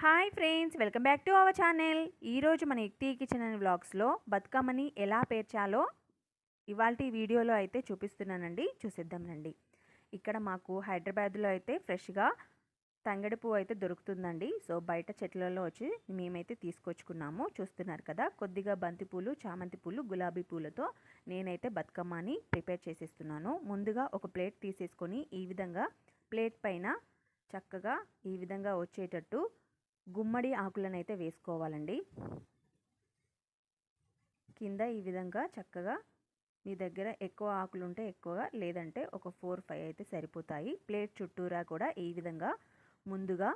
Hi friends welcome back to our channel. ఈరోజు మన యుక్తి కిచెన్ అనే వ్లాగ్స్లో బతుకమ్మని ఎలా పేర్చాలో ఇవాళ వీడియోలో అయితే చూపిస్తున్నానండి. చూసిద్దామండి ఇక్కడ మాకు హైదరాబాద్లో అయితే ఫ్రెష్గా తంగడి పువ్వు అయితే దొరుకుతుందండి. సో బయట చెట్లలో వచ్చి మేమైతే తీసుకొచ్చుకున్నాము. చూస్తున్నారు కదా కొద్దిగా బంతి పూలు చామంతి పూలు గులాబీ పూలతో నేనైతే బతుకమ్మని ప్రిపేర్ చేసేస్తున్నాను. ముందుగా ఒక ప్లేట్ తీసేసుకొని ఈ విధంగా ప్లేట్ పైన చక్కగా ఈ విధంగా వచ్చేటట్టు గుమ్మడి ఆకులనైతే వేసుకోవాలండి. కింద ఈ విధంగా చక్కగా మీ దగ్గర ఎక్కువ ఆకులు ఉంటే ఎక్కువగా లేదంటే ఒక ఫోర్ ఫైవ్ అయితే సరిపోతాయి. ప్లేట్ చుట్టూరా కూడా ఈ విధంగా ముందుగా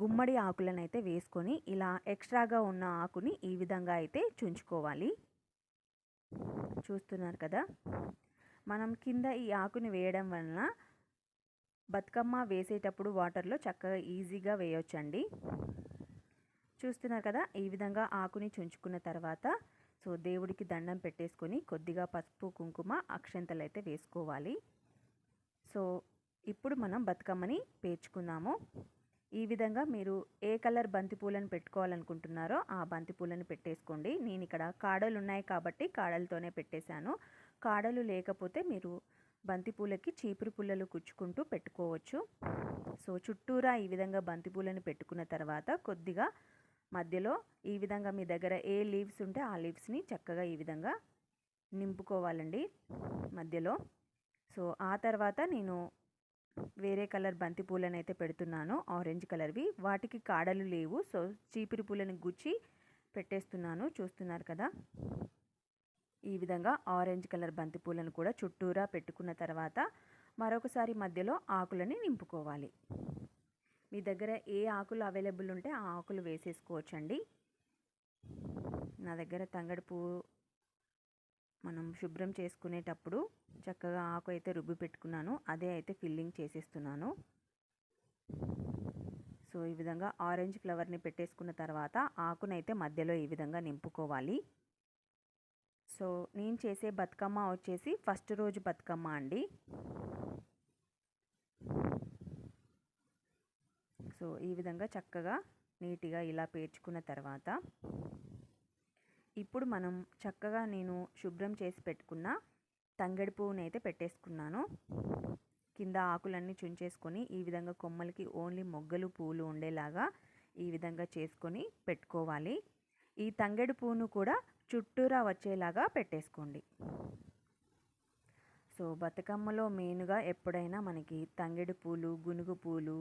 గుమ్మడి ఆకులను అయితే వేసుకొని ఇలా ఎక్స్ట్రాగా ఉన్న ఆకుని ఈ విధంగా అయితే చుంచుకోవాలి. చూస్తున్నారు కదా? మనం కింద ఈ ఆకుని వేయడం వలన బతుకమ్మ వేసేటప్పుడు వాటర్లో చక్కగా ఈజీగా వేయొచ్చండి. చూస్తున్నారు కదా ఈ విధంగా ఆకుని చుంచుకున్న తర్వాత సో దేవుడికి దండం పెట్టేసుకొని కొద్దిగా పసుపు కుంకుమ అక్షంతలు అయితే వేసుకోవాలి. సో ఇప్పుడు మనం బతుకమ్మని పేర్చుకుందాము. ఈ విధంగా మీరు ఏ కలర్ బంతిపూలను పెట్టుకోవాలనుకుంటున్నారో ఆ బంతిపూలను పెట్టేసుకోండి. నేను ఇక్కడ కాడలు ఉన్నాయి కాబట్టి కాడలతోనే పెట్టేశాను. కాడలు లేకపోతే మీరు బంతిపూలకి చీపురు పుల్లలు కుచ్చుకుంటూ పెట్టుకోవచ్చు. సో చుట్టూరా ఈ విధంగా బంతిపూలను పెట్టుకున్న తర్వాత కొద్దిగా మధ్యలో ఈ విధంగా మీ దగ్గర ఏ లీవ్స్ ఉంటే ఆ లీవ్స్ని చక్కగా ఈ విధంగా నింపుకోవాలండి మధ్యలో. సో ఆ తర్వాత నేను వేరే కలర్ బంతి పూలను అయితే పెడుతున్నాను ఆరెంజ్ కలర్వి. వాటికి కాడలు లేవు సో చీపిరి పూలను గుచ్చి పెట్టేస్తున్నాను చూస్తున్నారు కదా. ఈ విధంగా ఆరెంజ్ కలర్ బంతి పూలను కూడా చుట్టూరా పెట్టుకున్న తర్వాత మరొకసారి మధ్యలో ఆకులని నింపుకోవాలి. మీ దగ్గర ఏ ఆకులు అవైలబుల్ ఉంటే ఆ ఆకులు వేసేసుకోవచ్చండి. నా దగ్గర తంగడి పువ్వు మనం శుభ్రం చేసుకునేటప్పుడు చక్కగా ఆకు అయితే రుబ్బి పెట్టుకున్నాను. అదే అయితే ఫిల్లింగ్ చేసేస్తున్నాను. సో ఈ విధంగా ఆరెంజ్ ఫ్లవర్ని పెట్టేసుకున్న తర్వాత ఆకునైతే మధ్యలో ఈ విధంగా నింపుకోవాలి. సో నేను చేసే బతుకమ్మ వచ్చేసి ఫస్ట్ రోజు బతుకమ్మ అండి. సో ఈ విధంగా చక్కగా నీట్గా ఇలా పేర్చుకున్న తర్వాత ఇప్పుడు మనం చక్కగా నేను శుభ్రం చేసి పెట్టుకున్న తంగడి పువ్వుని అయితే పెట్టేసుకున్నాను. కింద ఆకులన్నీ చుంచేసుకొని ఈ విధంగా కొమ్మలకి ఓన్లీ మొగ్గలు పూలు ఉండేలాగా ఈ విధంగా చేసుకొని పెట్టుకోవాలి. ఈ తంగడి పువ్వును కూడా చుట్టూరా వచ్చేలాగా పెట్టేసుకోండి. సో బతుకమ్మలో మెయిన్గా ఎప్పుడైనా మనకి తంగడి పూలు గునుగు పూలు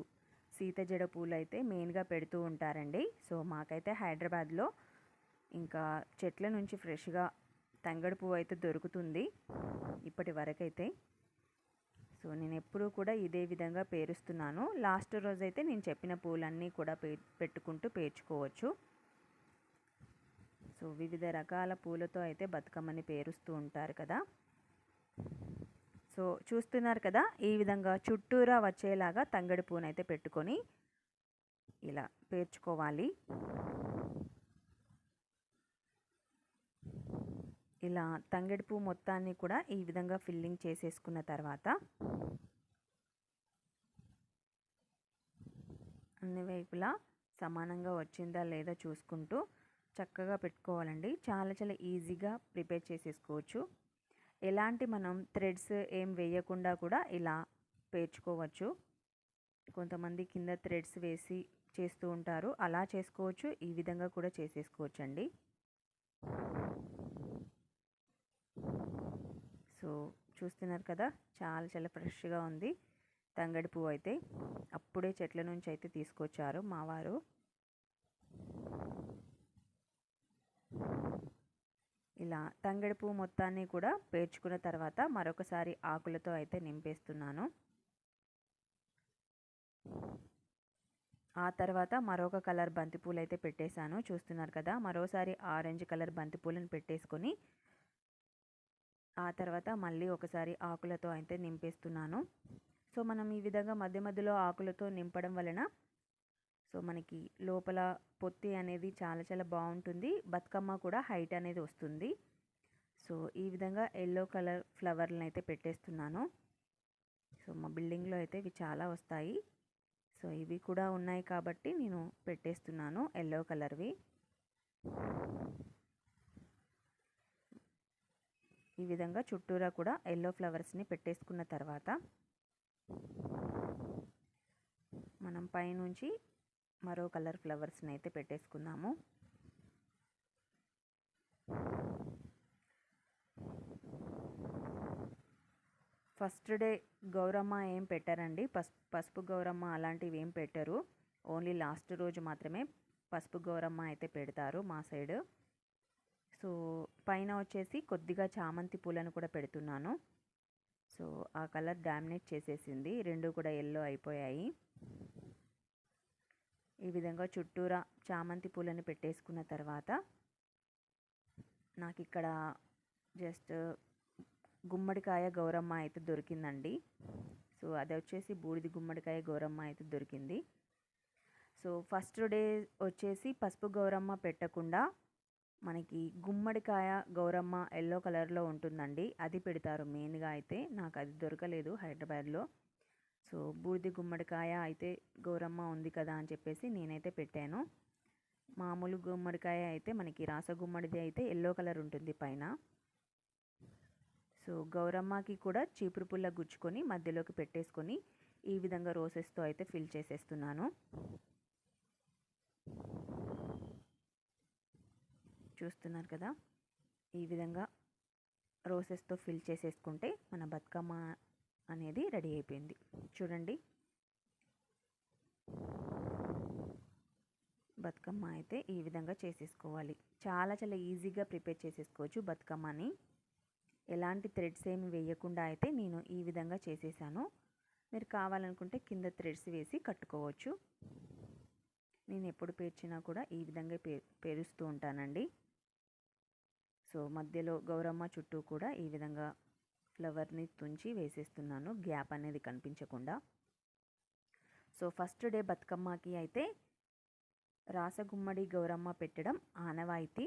సీతజడ పూలు అయితే మెయిన్గా పెడుతూ ఉంటారండి. సో మాకైతే హైదరాబాద్లో ఇంకా చెట్ల నుంచి ఫ్రెష్గా తంగడి పువ్వు అయితే దొరుకుతుంది ఇప్పటి వరకైతే. సో నేను ఎప్పుడూ కూడా ఇదే విధంగా పేరుస్తున్నాను. లాస్ట్ రోజైతే నేను చెప్పిన పూలన్నీ కూడా పే పెట్టుకుంటూ పేర్చుకోవచ్చు. సో వివిధ రకాల పూలతో అయితే బతుకమ్మని పేరుస్తూ ఉంటారు కదా. సో చూస్తున్నారు కదా ఈ విధంగా చుట్టూరా వచ్చేలాగా తంగడి పూనైతే పెట్టుకొని ఇలా పేర్చుకోవాలి. ఇలా తంగడి పువ్వు మొత్తాన్ని కూడా ఈ విధంగా ఫిల్లింగ్ చేసేసుకున్న తర్వాత అన్ని వైపులా సమానంగా వచ్చిందా లేదా చూసుకుంటూ చక్కగా పెట్టుకోవాలండి. చాలా చాలా ఈజీగా ప్రిపేర్ చేసేసుకోవచ్చు. ఎలాంటి మనం థ్రెడ్స్ ఏం వేయకుండా కూడా ఇలా పేర్చుకోవచ్చు. కొంతమంది కింద థ్రెడ్స్ వేసి చేస్తూ ఉంటారు. అలా చేసుకోవచ్చు. ఈ విధంగా కూడా చేసేసుకోవచ్చు అండి సో చూస్తున్నారు కదా చాలా చాలా ఫ్రెష్గా ఉంది. తంగడి పువ్వు అయితే అప్పుడే చెట్ల నుంచి అయితే తీసుకొచ్చారు మా వారు. ఇలా తంగడి పువ్వు మొత్తాన్ని కూడా పేర్చుకున్న తర్వాత మరొకసారి ఆకులతో అయితే నింపేస్తున్నాను. ఆ తర్వాత మరొక కలర్ బంతిపూలు అయితే పెట్టేశాను. చూస్తున్నారు కదా మరోసారి ఆరెంజ్ కలర్ బంతిపూలను పెట్టేసుకొని ఆ తర్వాత మళ్ళీ ఒకసారి ఆకులతో అయితే నింపేస్తున్నాను. సో మనం ఈ విధంగా మధ్య మధ్యలో ఆకులతో నింపడం వలన సో మనకి లోపల పొత్తి అనేది చాలా చాలా బాగుంటుంది. బతుకమ్మ కూడా హైట్ అనేది వస్తుంది. సో ఈ విధంగా ఎల్లో కలర్ ఫ్లవర్లను అయితే పెట్టేస్తున్నాను. సో మా బిల్డింగ్లో అయితే ఇవి చాలా వస్తాయి. సో సో ఇవి కూడా ఉన్నాయి కాబట్టి నేను పెట్టేస్తున్నాను ఎల్లో కలర్వి. ఈ విధంగా చుట్టూరా కూడా ఎల్లో ఫ్లవర్స్ని పెట్టేసుకున్న తర్వాత మనం పైనుంచి మరో కలర్ ఫ్లవర్స్ని అయితే పెట్టేసుకుందాము. ఫస్ట్ డే గౌరమ్మ ఏం పెట్టారండి? పసుపు పసుపు గౌరమ్మ అలాంటివి ఏం పెట్టరు. ఓన్లీ లాస్ట్ రోజు మాత్రమే పసుపు గౌరమ్మ అయితే పెడతారు మా సైడ్. సో పైన వచ్చేసి కొద్దిగా చామంతి పూలను కూడా పెడుతున్నాను. సో ఆ కలర్ డామినేట్ చేసేసింది. రెండు కూడా ఎల్లో అయిపోయాయి. ఈ విధంగా చుట్టూరా చామంతి పూలను పెట్టేసుకున్న తర్వాత నాకు ఇక్కడ జస్ట్ గుమ్మడికాయ గౌరమ్మ అయితే దొరికిందండి. సో అది వచ్చేసి బూడిది గుమ్మడికాయ గౌరమ్మ అయితే దొరికింది. సో ఫస్ట్ డే వచ్చేసి పసుపు గౌరమ్మ పెట్టకుండా మనకి గుమ్మడికాయ గౌరమ్మ ఎల్లో కలర్లో ఉంటుందండి. అది పెడతారు మెయిన్గా అయితే. నాకు అది దొరకలేదు హైదరాబాద్లో. సో బూడిది గుమ్మడికాయ అయితే గౌరమ్మ ఉంది కదా అని చెప్పేసి నేనైతే పెట్టాను. మామూలు గుమ్మడికాయ అయితే మనకి రాస గుమ్మడిది అయితే ఎల్లో కలర్ ఉంటుంది పైన. సో గౌరమ్మకి కూడా చీపురు పుల్ల గుచ్చుకొని మధ్యలోకి పెట్టేసుకొని ఈ విధంగా రోసెస్తో అయితే ఫిల్ చేసేస్తున్నాను. చూస్తున్నారు కదా? ఈ విధంగా రోసెస్తో ఫిల్ చేసేసుకుంటే మన బతుకమ్మ అనేది రెడీ అయిపోయింది. చూడండి. బతుకమ్మ అయితే ఈ విధంగా చేసేసుకోవాలి. చాలా చాలా ఈజీగా ప్రిపేర్ చేసేసుకోవచ్చు బతుకమ్మని. ఎలాంటి థ్రెడ్స్ ఏమి వేయకుండా అయితే నేను ఈ విధంగా చేసేసాను. మీరు కావాలనుకుంటే కింద థ్రెడ్స్ వేసి కట్టుకోవచ్చు. నేను ఎప్పుడు పేర్చినా కూడా ఈ విధంగా పే పేరుస్తూ ఉంటానండి. సో మధ్యలో గౌరమ్మ చుట్టూ కూడా ఈ విధంగా ఫ్లవర్ని తుంచి వేసేస్తున్నాను. గ్యాప్ అనేది కనిపించకుండా. సో ఫస్ట్ డే బతుకమ్మకి అయితే రాసగుమ్మడి గౌరమ్మ పెట్టడం ఆనవాయితీ.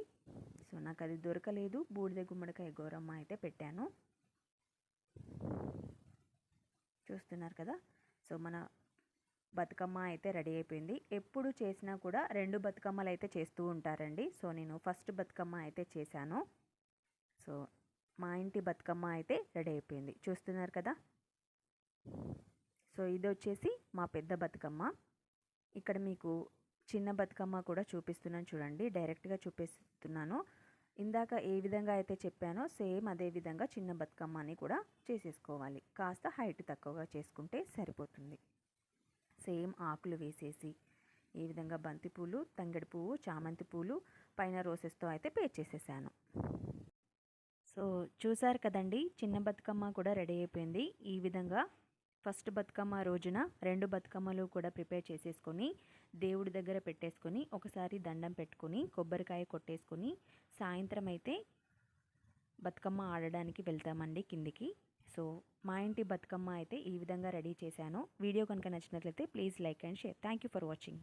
సో నాకు అది దొరకలేదు. బూడిద గుమ్మడికాయ గౌరమ్మ అయితే పెట్టాను. చూస్తున్నారు కదా? సో మన బతుకమ్మ అయితే రెడీ అయిపోయింది. ఎప్పుడు చేసినా కూడా రెండు బతుకమ్మలు అయితే చేస్తూ ఉంటారండి. సో నేను ఫస్ట్ బతుకమ్మ అయితే చేశాను. సో మా ఇంటి బతుకమ్మ అయితే రెడీ అయిపోయింది. చూస్తున్నారు కదా? సో ఇది వచ్చేసి మా పెద్ద బతుకమ్మ. ఇక్కడ మీకు చిన్న బతుకమ్మ కూడా చూపిస్తున్నాను చూడండి. డైరెక్ట్గా చూపిస్తున్నాను. ఇందాక ఏ విధంగా అయితే చెప్పానో సేమ్ అదే విధంగా చిన్న బతుకమ్మని కూడా చేసేసుకోవాలి. కాస్త హైట్ తక్కువగా చేసుకుంటే సరిపోతుంది. సేమ్ ఆకులు వేసేసి ఈ విధంగా బంతి పూలు తంగడి పువ్వు చామంతి పూలు పైన రోసెస్తో అయితే పే చేసేసాను సో చూసారు కదండి చిన్న బతుకమ్మ కూడా రెడీ అయిపోయింది. ఈ విధంగా ఫస్ట్ బతుకమ్మ రోజున రెండు బతుకమ్మలు కూడా ప్రిపేర్ చేసేసుకొని దేవుడి దగ్గర పెట్టేసుకొని ఒకసారి దండం పెట్టుకొని కొబ్బరికాయ కొట్టేసుకొని సాయంత్రం అయితే బతుకమ్మ ఆడడానికి వెళ్తామండి కిందికి. సో మా ఇంటి బతుకమ్మ అయితే ఈ విధంగా రెడీ చేశాను. వీడియో కనుక నచ్చినట్లయితే please like and share. Thank you for watching.